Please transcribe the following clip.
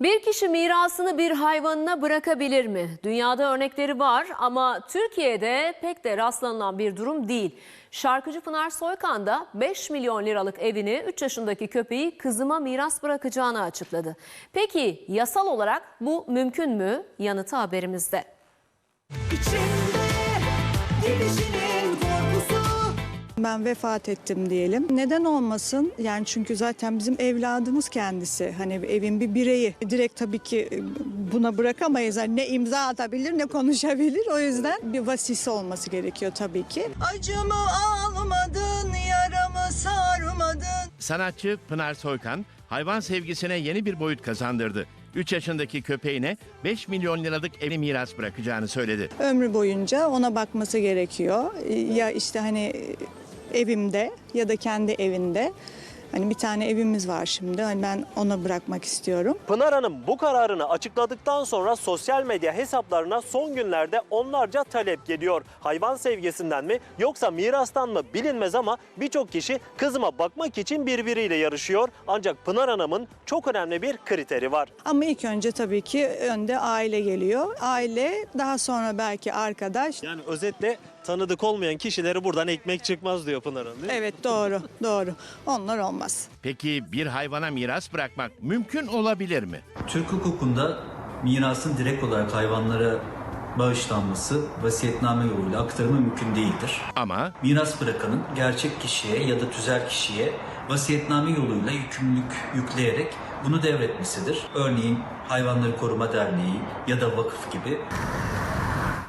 Bir kişi mirasını bir hayvanına bırakabilir mi? Dünyada örnekleri var ama Türkiye'de pek de rastlanılan bir durum değil. Şarkıcı Pınar Soykan da 5 milyon liralık evini 3 yaşındaki köpeği kızıma miras bırakacağını açıkladı. Peki yasal olarak bu mümkün mü? Yanıtı haberimizde. İçimde Ben vefat ettim diyelim. Neden olmasın? Yani çünkü zaten bizim evladımız kendisi. Hani evin bir bireyi. Direkt tabii ki e, buna bırakamayız. Hani ne imza atabilir ne konuşabilir. O yüzden bir vasisi olması gerekiyor tabii ki. Acımı almadın, yaramı sarmadın. Sanatçı Pınar Soykan hayvan sevgisine yeni bir boyut kazandırdı. 3 yaşındaki köpeğine 5 milyon liralık evi miras bırakacağını söyledi. Ömrü boyunca ona bakması gerekiyor. Ya işte hani evimde ya da kendi evinde. Hani bir tane evimiz var şimdi. Hani ben ona bırakmak istiyorum. Pınar Hanım bu kararını açıkladıktan sonra sosyal medya hesaplarına son günlerde onlarca talep geliyor. Hayvan sevgisinden mi yoksa mirastan mı bilinmez ama birçok kişi kızıma bakmak için birbiriyle yarışıyor. Ancak Pınar Hanım'ın çok önemli bir kriteri var. Ama ilk önce tabii ki önde aile geliyor. Aile daha sonra belki arkadaş. Yani özetle tanıdık olmayan kişileri buradan ekmek çıkmaz diyor Pınar Hanım değil mi? Evet doğru doğru. Onlar olmaz. Peki bir hayvana miras bırakmak mümkün olabilir mi? Türk hukukunda mirasın direkt olarak hayvanlara bağışlanması vasiyetname yoluyla aktarımı mümkün değildir. Ama Miras bırakanın gerçek kişiye ya da tüzel kişiye vasiyetname yoluyla yükümlülük yükleyerek bunu devretmesidir. Örneğin Hayvanları Koruma Derneği ya da vakıf gibi